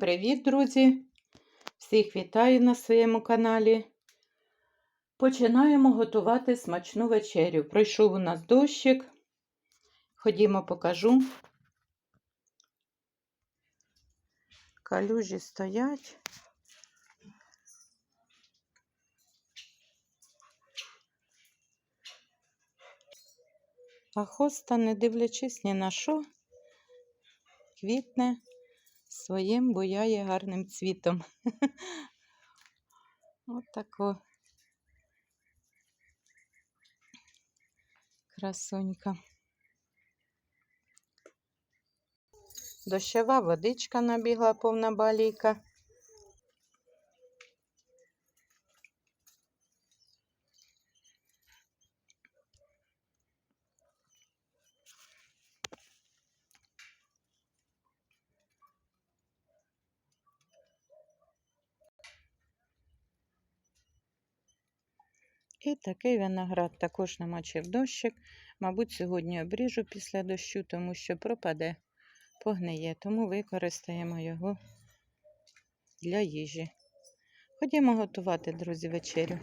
Привіт, друзі! Всіх вітаю на своєму каналі. Починаємо готувати смачну вечерю. Пройшов у нас дощик. Ходімо, покажу. Калюжі стоять. А хоста, не дивлячись ні на що, квітне своїм буяє гарним цвітом. От тако. Красунька. Дощова водичка набігла повна балійка. І такий виноград також намочив дощик. Мабуть, сьогодні обріжу після дощу, тому що пропаде, погниє, тому використаємо його для їжі. Ходімо готувати, друзі, вечерю.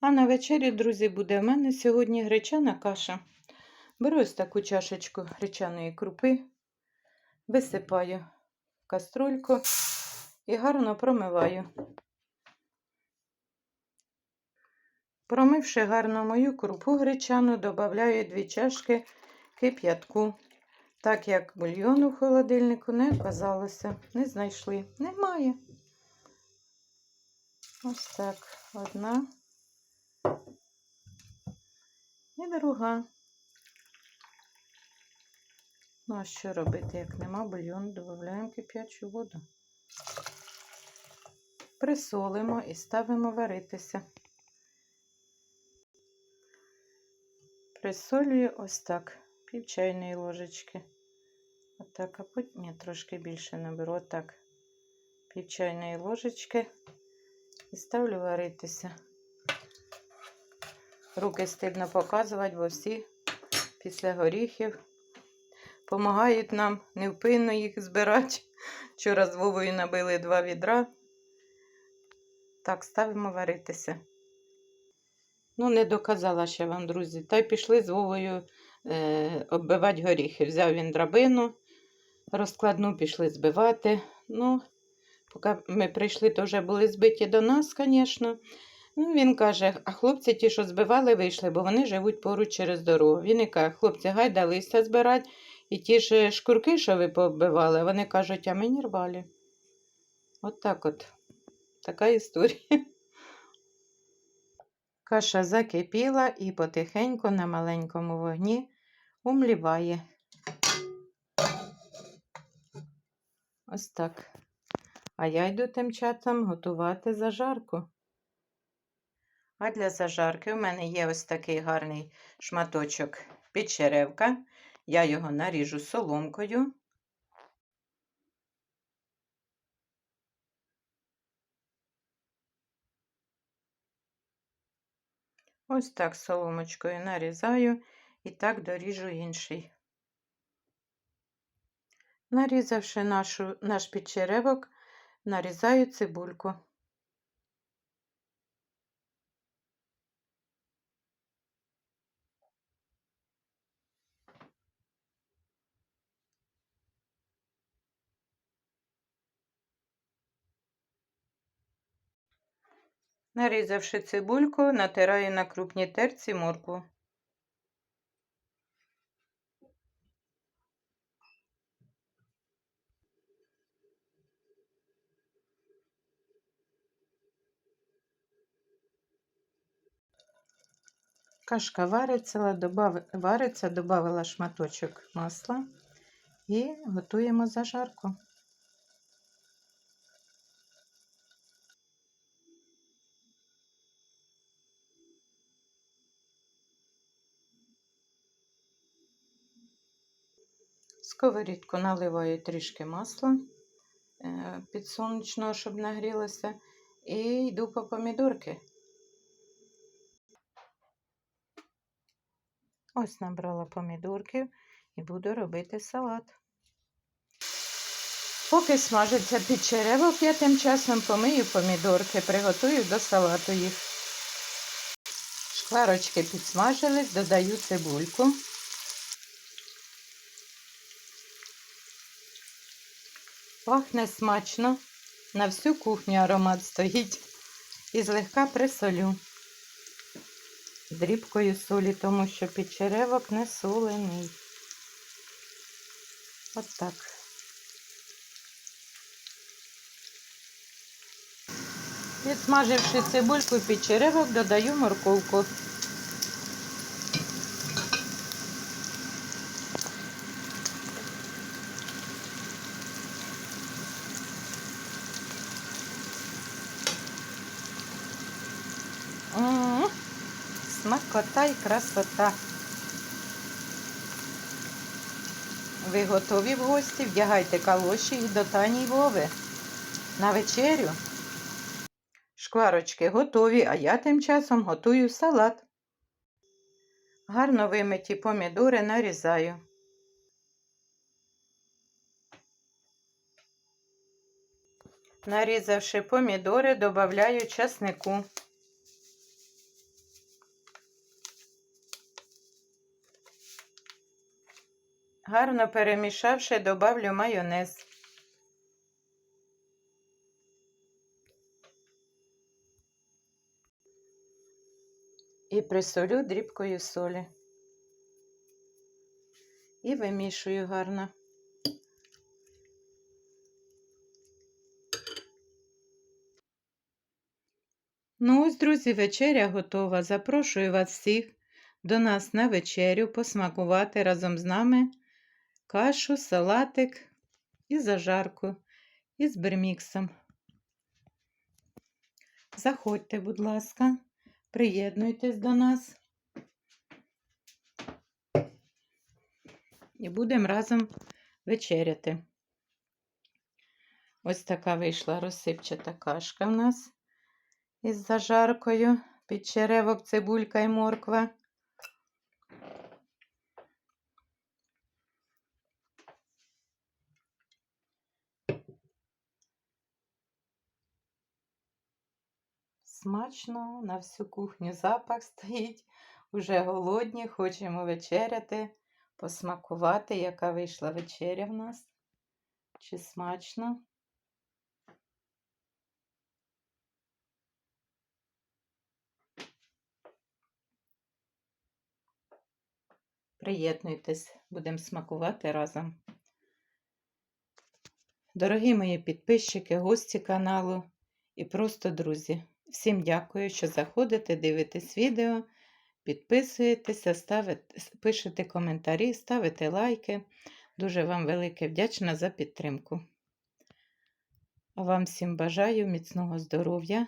А на вечерю, друзі, буде в мене сьогодні гречана каша. Беру ось таку чашечку гречаної крупи, висипаю в каструльку і гарно промиваю. Промивши гарно мою крупу гречану, додаю 2 чашки кип'ятку. Так як бульйону в холодильнику не оказалося, не знайшли. Немає. Ось так. Одна і друга. Ну, а що робити, як нема бульйону, додаємо кип'ячу воду. Присолимо і ставимо варитися. Присолюю ось так, пів чайної ложечки. Отак, а потім ні, трошки більше наберу, отак, пів чайної ложечки і ставлю варитися. Руки стидно показувати, бо всі після горіхів допомагають нам невпинно їх збирати. Вчора з Вовою набили два відра. Так, ставимо варитися. Ну, не доказала ще вам, друзі. Та й пішли з Вовою е, оббивати горіхи. Взяв він драбину, розкладну пішли збивати. Ну, поки ми прийшли, то вже були збиті до нас, звісно. Ну, він каже, а хлопці ті, що збивали, вийшли, бо вони живуть поруч через дорогу. Він і каже, хлопці, гайда листя збирати. І ті ж шкурки, що ви пооббивали, вони кажуть, а мені рвалі. От так от. Така історія. Каша закипіла і потихеньку на маленькому вогні умліває. Ось так. А я йду тим часом готувати зажарку. А для зажарки у мене є ось такий гарний шматочок підчеревка. Я його наріжу соломкою. Ось так соломочкою нарізаю і так доріжу інший. Нарізавши нашу, наш підчеревок, нарізаю цибульку. Нарізавши цибульку, натираю на крупній терці моркву. Кашка вариться, добав... вариться, додавила шматочок масла і готуємо зажарку. Сковорідку наливаю трішки масла е, підсолнечного, щоб нагрілося, і йду по помідорки. Ось набрала помідорків і буду робити салат. Поки смажиться під черевок, я тим часом помию помідорки, приготую до салату їх. Шкварочки підсмажились, додаю цибульку. Пахне смачно. На всю кухню аромат стоїть. І злегка присолю. Дрібкою солі, тому що підчеревок не солений. От так. Підсмаживши цибульку під черевок, додаю морковку. Смакота і красота. Ви готові в гості? Вдягайте калоші і до Тані Вови. На вечерю. Шкварочки готові, а я тим часом готую салат. Гарно вимиті помідори нарізаю. Нарізавши помідори, додаю часнику. Гарно перемішавши, добавлю майонез. І присолю дрібкою солі. І вимішую гарно. Ну ось, друзі, вечеря готова. Запрошую вас всіх до нас на вечерю посмакувати разом з нами кашу, салатик і зажарку із берміксом. Заходьте, будь ласка, приєднуйтесь до нас. І будемо разом вечеряти. Ось така вийшла розсипчата кашка в нас із зажаркою, під черевок, цибулька і морква. Смачно, на всю кухню запах стоїть. Уже голодні, хочемо вечеряти, посмакувати, яка вийшла вечеря в нас. Чи смачно? Приєднуйтесь, будемо смакувати разом. Дорогі мої підписчики, гості каналу і просто друзі. Всім дякую, що заходите, дивитесь відео, підписуєтеся, ставите, пишете коментарі, ставите лайки. Дуже вам велике вдячна за підтримку. А вам всім бажаю міцного здоров'я.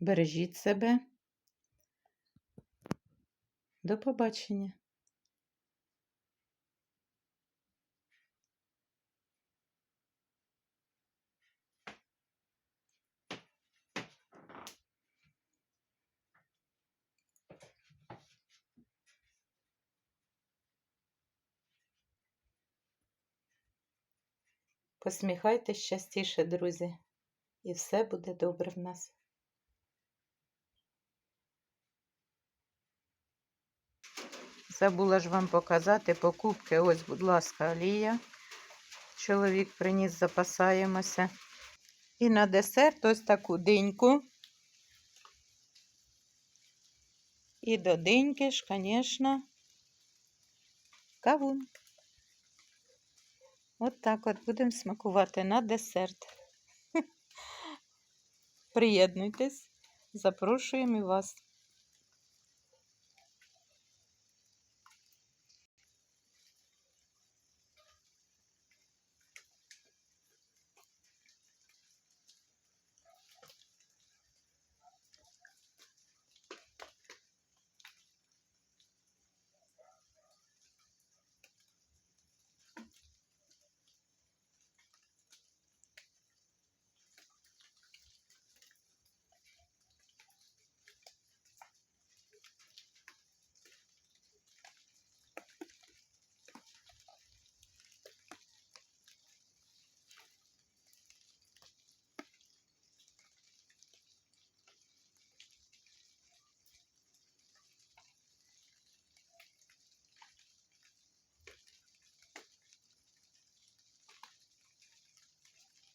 Бережіть себе. До побачення. Посміхайтесь частіше, друзі, і все буде добре в нас. Забула ж вам показати покупки. Ось, будь ласка, олія. Чоловік приніс, запасаємося. І на десерт ось таку диньку. І до диньки ж, звісно, кавун. От так от будемо смакувати на десерт. Приєднуйтесь, запрошуємо вас.